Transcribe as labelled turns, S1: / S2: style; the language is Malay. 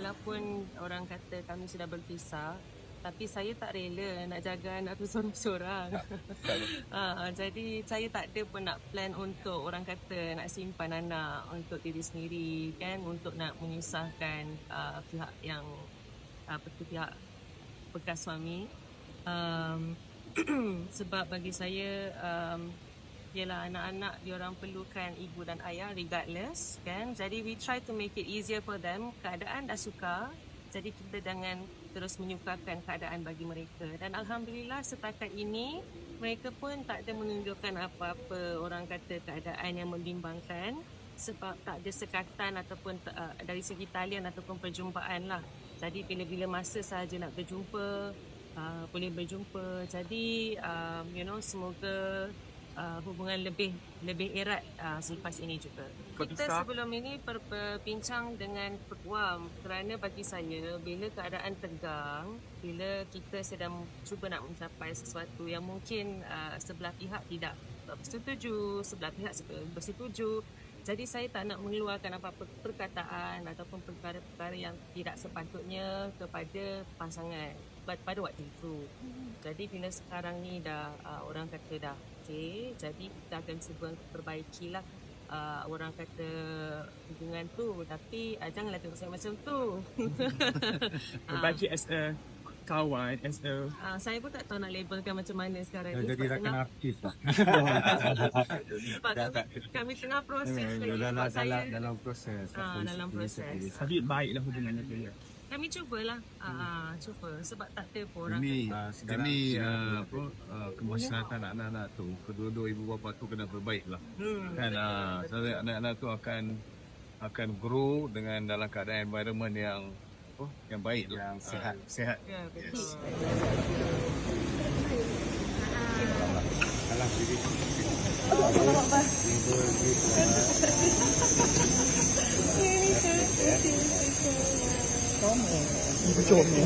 S1: walaupun orang kata kami sudah berpisah, tapi saya tak rela nak jaga anak tu seorang-seorang. uh, jadi saya tak ada pun nak plan untuk orang kata nak simpan anak untuk diri sendiri kan untuk nak menyusahkan uh, pihak yang apa tu pihak bekas suami. Um, sebab bagi saya um, ialah anak-anak diorang perlukan ibu dan ayah regardless kan? Jadi we try to make it easier for them. Keadaan dah suka jadi kita jangan terus menyukakan keadaan bagi mereka. Dan alhamdulillah setakat ini mereka pun tak ada menunjukkan apa-apa orang kata keadaan yang membimbangkan sebab tak ada sekatan ataupun uh, dari segi talian ataupun perjumpaan lah. Jadi bila-bila masa sahaja nak berjumpa uh, boleh berjumpa. Jadi um, you know semoga uh, hubungan lebih lebih erat uh, selepas ini juga. Kita sebelum ini ber- berbincang dengan peguam kerana bagi saya bila keadaan tegang, bila kita sedang cuba nak mencapai sesuatu yang mungkin uh, sebelah pihak tidak bersetuju, sebelah pihak bersetuju. Jadi saya tak nak mengeluarkan apa-apa perkataan ataupun perkara-perkara yang tidak sepatutnya kepada pasangan pada waktu itu. Jadi bila sekarang ni dah uh, orang kata dah okey, jadi kita akan cuba perbaikilah uh, orang kata hubungan tu tapi uh, janganlah tengok saya macam tu.
S2: Perbaiki as a kawan, as a
S1: Uh, saya pun tak tahu nak labelkan macam mana sekarang
S3: Dah
S1: ni.
S3: jadi rakan
S1: tengah-
S3: artis lah.
S1: sebab kami, kami tengah proses lagi
S3: dalam, dalam,
S1: saya
S3: dalam proses.
S1: Ah, dalam proses.
S2: tapi baiklah hubungannya tu ya.
S1: kami cubalah ah cuba sebab tak ada pun orang
S4: Demi
S3: Ah, sekarang-
S4: demi uh, apa uh, kemaslahatan anak-anak tu kedua-dua ibu bapa tu kena berbaik lah
S1: hmm,
S4: kan uh, sebab anak-anak tu akan akan grow dengan dalam keadaan environment yang apa yang baik tu
S3: Yang
S4: Ah,
S3: sihat.
S4: sihat
S1: Ya, betul.
S3: Salam sedikit.
S2: Jom ni.